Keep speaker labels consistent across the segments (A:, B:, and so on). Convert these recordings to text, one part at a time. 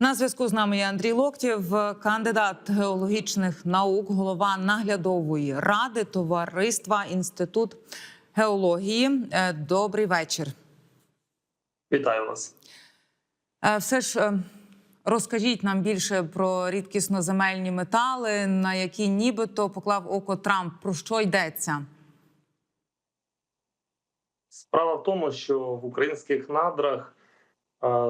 A: На зв'язку з нами є Андрій Локтєв, кандидат геологічних наук, голова наглядової ради товариства Інститут геології. Е, Добрий вечір.
B: Вітаю вас.
A: Е, Все ж е, розкажіть нам більше про рідкісноземельні метали, на які нібито поклав око Трамп. Про що йдеться?
B: Справа в тому, що в українських надрах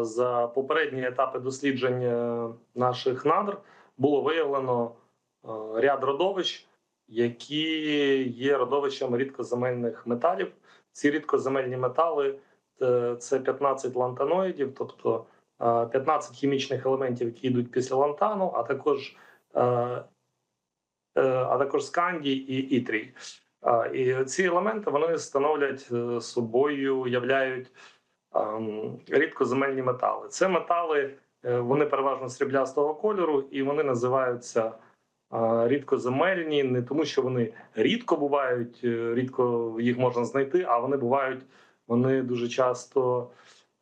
B: за попередні етапи дослідження наших надр було виявлено е, ряд родовищ, які є родовищами рідкоземельних металів. Ці рідкоземельні метали е, це 15 лантаноїдів, тобто е, 15 хімічних елементів, які йдуть після лантану, а також е, е, а також скандій і ітрій. І ці елементи вони становлять е, собою, являють рідкоземельні метали. Це метали, е, вони переважно сріблястого кольору, і вони називаються рідкоземельні не тому, що вони рідко бувають, е, рідко їх можна знайти, а вони бувають, вони дуже часто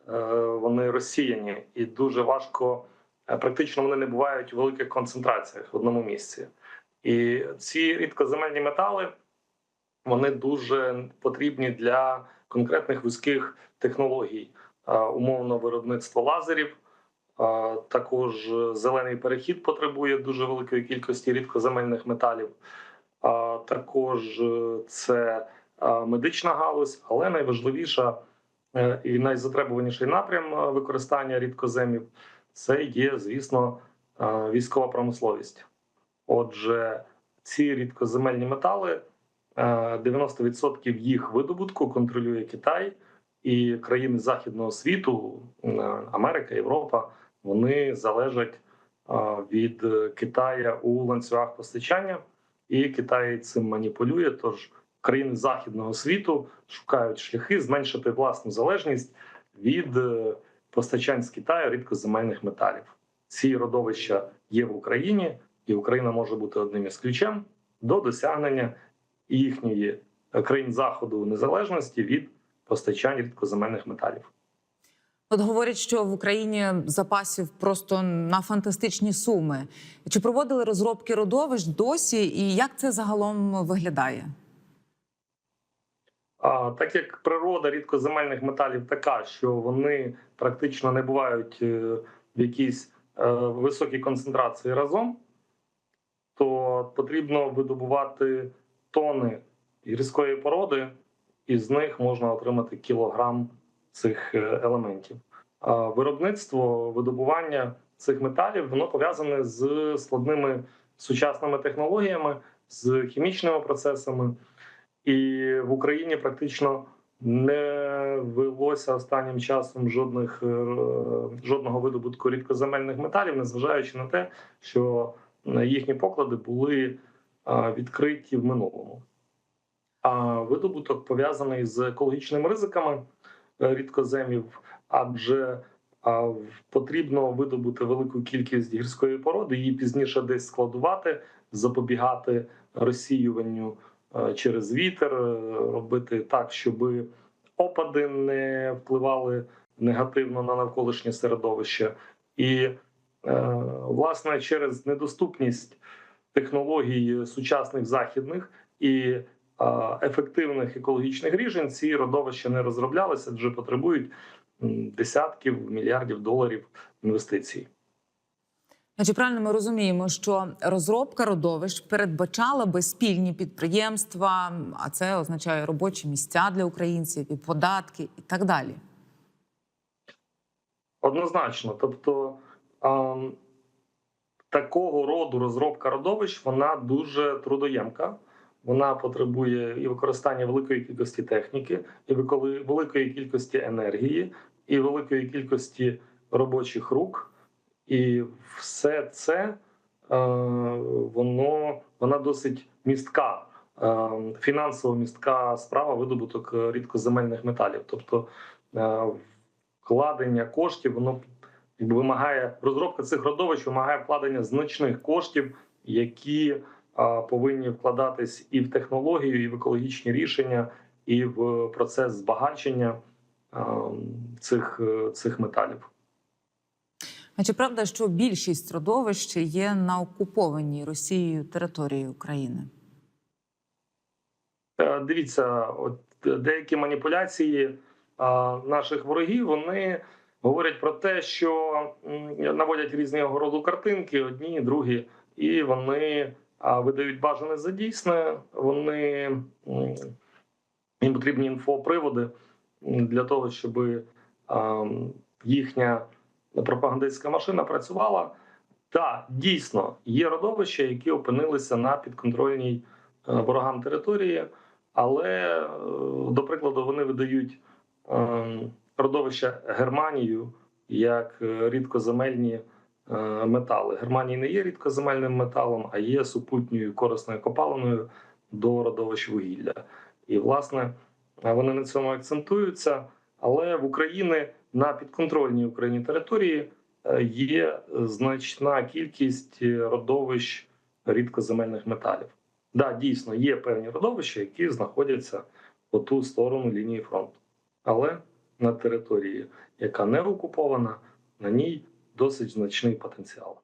B: е, вони розсіяні і дуже важко, практично вони не бувають у великих концентраціях в одному місці. І ці рідкоземельні метали вони дуже потрібні для конкретних вузьких технологій, умовно виробництво лазерів. Також зелений перехід потребує дуже великої кількості рідкоземельних металів. Також е, це медична галузь, але найважливіша е, і найзатребуваніший напрям е, використання рідкоземів це є, звісно, військова промисловість. Отже, ці рідкоземельні метали. Е, 90% їх видобутку контролює Китай і країни західного світу, е, Америка, Європа. Вони залежать е, від Китая у ланцюгах постачання, і Китай цим маніпулює. Тож країни західного світу шукають шляхи зменшити власну залежність від е, постачань з Китаю рідкоземельних металів. Ці родовища є в Україні, і Україна може бути одним із ключем до досягнення їхньої е, країн заходу незалежності від постачань рідкоземельних металів.
A: От говорять, що в Україні запасів просто на фантастичні суми. Чи проводили розробки родовищ досі, і як це загалом виглядає?
B: А так як природа рідкоземельних металів така, що вони практично не бувають е, в якійсь е, високій концентрації разом, то потрібно видобувати тони гірської породи, і з них можна отримати кілограм цих е, елементів. Виробництво видобування цих металів воно пов'язане з складними сучасними технологіями, з хімічними процесами. І в Україні практично не велося останнім часом жодних е, жодного видобутку рідкоземельних металів, незважаючи на те, що е, їхні поклади були відкриті в минулому. А видобуток пов'язаний з екологічними ризиками е, рідкоземів, адже потрібно видобути велику кількість гірської породи, її пізніше десь складувати, запобігати розсіюванню е, через вітер, е, робити так, щоб опади не впливали негативно на навколишнє середовище. І власне через недоступність технологій сучасних західних і е, ефективних екологічних рішень ці родовища не розроблялися, адже потребують десятків мільярдів доларів інвестицій.
A: Чи правильно ми розуміємо, що розробка родовищ передбачала би спільні підприємства, а це означає робочі місця для українців і податки, і так далі?
B: Однозначно, тобто такого роду розробка родовищ вона дуже трудоємка. Вона потребує і використання великої кількості техніки, і великої кількості енергії, і великої кількості робочих рук. І все це е, воно вона досить містка, е, фінансово містка справа видобуток рідкоземельних металів. Тобто е, вкладення коштів, воно вимагає розробка цих родовищ, вимагає вкладення значних коштів, які а, повинні вкладатись і в технологію, і в екологічні рішення, і в процес збагачення а, цих, е, цих металів.
A: А чи правда, що більшість родовищ є на окупованій Росією території України?
B: Е, Дивіться, от е, деякі маніпуляції наших ворогів вони говорять про те, що наводять різного роду картинки, одні, другі, і вони видають бажане за дійсне. Вони їм потрібні інфоприводи для того, щоб їхня пропагандистська машина працювала. Так, дійсно є родовища, які опинилися на підконтрольній е, ворогам території. Але, е, до прикладу, вони видають е, родовища Германію як е, рідкоземельні е, метали. Германія не є рідкоземельним металом, а є супутньою корисною копалиною до родовищ вугілля. І, власне, вони на цьому акцентуються. Але в Україні на підконтрольній Україні території е, є значна кількість родовищ рідкоземельних металів. Да, дійсно є певні родовища, які знаходяться по ту сторону лінії фронту. Але на території, яка не окупована, на ній досить значний потенціал.